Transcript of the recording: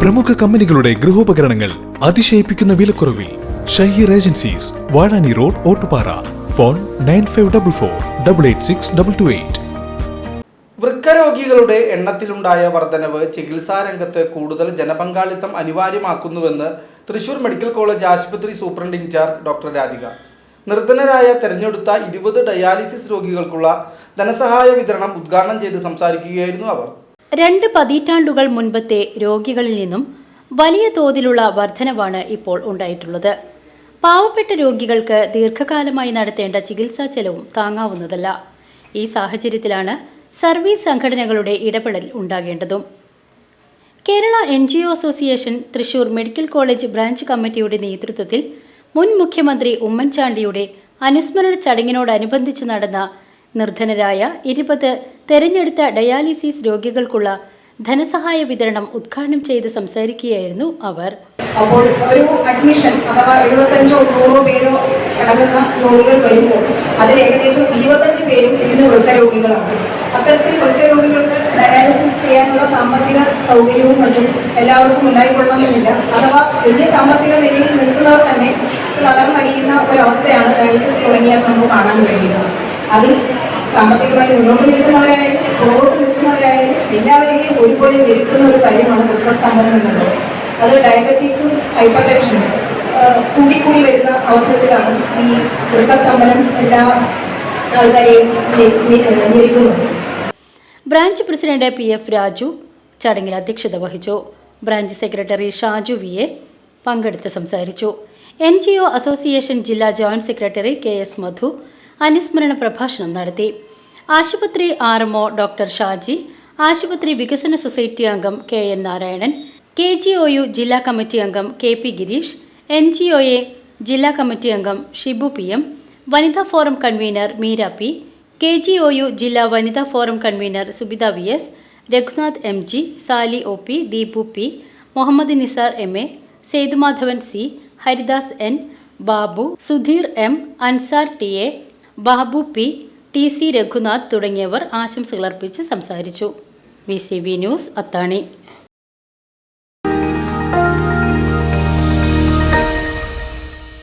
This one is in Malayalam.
പ്രമുഖ കമ്പനികളുടെ ഗൃഹോപകരണങ്ങൾ അതിശയിപ്പിക്കുന്ന വിലക്കുറവിൽ Shaheer agencies Vazhani road Ottupara. Phone nine five double four double eight six double two eight. വൃക്കരോഗികളുടെ എണ്ണത്തിലുണ്ടായ വർധനവ് ചികിത്സാ രംഗത്ത് കൂടുതൽ ജനപങ്കാളിത്തം അനിവാര്യമാക്കുന്നുവെന്ന് തൃശൂർ മെഡിക്കൽ കോളേജ് ആശുപത്രി superintendent in charge doctor Radhika. നിർധനരായ തെരഞ്ഞെടുത്ത ഇരുപത് ഡയാലിസിസ് രോഗികൾക്കുള്ള ധനസഹായ വിതരണം ഉദ്ഘാടനം ചെയ്ത് സംസാരിക്കുകയായിരുന്നു അവർ. രണ്ട് പതിറ്റാണ്ടുകൾ മുൻപത്തെ രോഗികളിൽ നിന്നും വലിയ തോതിലുള്ള വർധനവാണ് ഇപ്പോൾ ഉണ്ടായിട്ടുള്ളത്. പാവപ്പെട്ട രോഗികൾക്ക് ദീർഘകാലമായി നടത്തേണ്ട ചികിത്സാ ചെലവും താങ്ങാവുന്നതല്ല. ഈ സാഹചര്യത്തിലാണ് സർവീസ് സംഘടനകളുടെ ഇടപെടൽ ഉണ്ടാകേണ്ടതും. Kerala N G O association Thrissur medical college branch കമ്മിറ്റിയുടെ നേതൃത്വത്തിൽ മുൻ മുഖ്യമന്ത്രി ഉമ്മൻചാണ്ടിയുടെ അനുസ്മരണ ചടങ്ങിനോടനുബന്ധിച്ച് നടന്ന നിർധനരായ ഇരുപത് തെരഞ്ഞെടുത്ത ഡയാലിസിസ് രോഗികൾക്കുള്ള ധനസഹായ വിതരണം ഉദ്ഘാടനം ചെയ്ത് സംസാരിക്കുകയായിരുന്നു അവർ. അപ്പോൾ ഒരു അഡ്മിഷൻ അഥവാ എഴുപത്തഞ്ചോ നൂറോ പേരോ അടങ്ങുന്ന രോഗികൾ വരുമ്പോൾ അതിൽ ഏകദേശം ഇരുപത്തഞ്ച് പേരും ഇന്ന് വൃക്കരോഗികളാണ് അത്തരത്തിൽ വൃക്കരോഗികൾക്ക് ഡയാലിസിസ് ചെയ്യാനുള്ള സാമ്പത്തിക സൗകര്യവും മറ്റും എല്ലാവർക്കും ഉണ്ടായിക്കൊള്ളണമെന്നില്ല. അഥവാ വലിയ സാമ്പത്തിക നിലയിൽ നിൽക്കുന്നവർ തന്നെ തകർന്നടിയുന്ന ഒരവസ്ഥയാണ് ഡയാലിസിസ് തുടങ്ങിയാൽ നമുക്ക് കാണാൻ കഴിയുന്നത്. അതിൽ സാമ്പത്തികമായി മുന്നോട്ട് നിൽക്കുന്നവരായാലും പുറകോട്ട് നിൽക്കുന്നവരായാലും എല്ലാവരെയും ഒരുപോലെ വിൽക്കുന്ന ഒരു കാര്യമാണ് വൃക്കസ്തംഭനം എന്നുള്ളത്. അത് ഡയബറ്റീസും ഹൈപ്പർ ടെൻഷനും കൂടിക്കൂടി വരുന്ന അവസരത്തിലാണ് ഈ വൃക്കസ്തംഭനം എല്ലാ ആൾക്കാരെയും ഞെരുക്കുന്നത്. Branch president P F Raju ചടങ്ങിൽ അധ്യക്ഷത വഹിച്ചു. Branch secretary Shaju V A പങ്കെടുത്ത് സംസാരിച്ചു. എൻ ജി ഒ അസോസിയേഷൻ ജില്ലാ joint secretary K S Madhu അനുസ്മരണ പ്രഭാഷണം നടത്തി. ആശുപത്രി ആർ എം ഡോക്ടർ ഷാജി ആശുപത്രി വികസന സൊസൈറ്റി അംഗം K N Narayanan K G O U ജില്ലാ കമ്മിറ്റി അംഗം K P Girish N G O A ജില്ലാ കമ്മിറ്റി അംഗം ഷിബു പി എം വനിതാ forum convener Meera P K G O U ജില്ലാ വനിതാ forum convener Subitha V S Raghunath M G Sali O P Deepu P Muhammad Nisar M A Sethumadhavan C Haridas N Babu Sudheer M Ansar T A Babu P T C Raghunath തുടങ്ങിയവർ ആശംസകൾ അർപ്പിച്ച് സംസാരിച്ചു. V C B news Athani.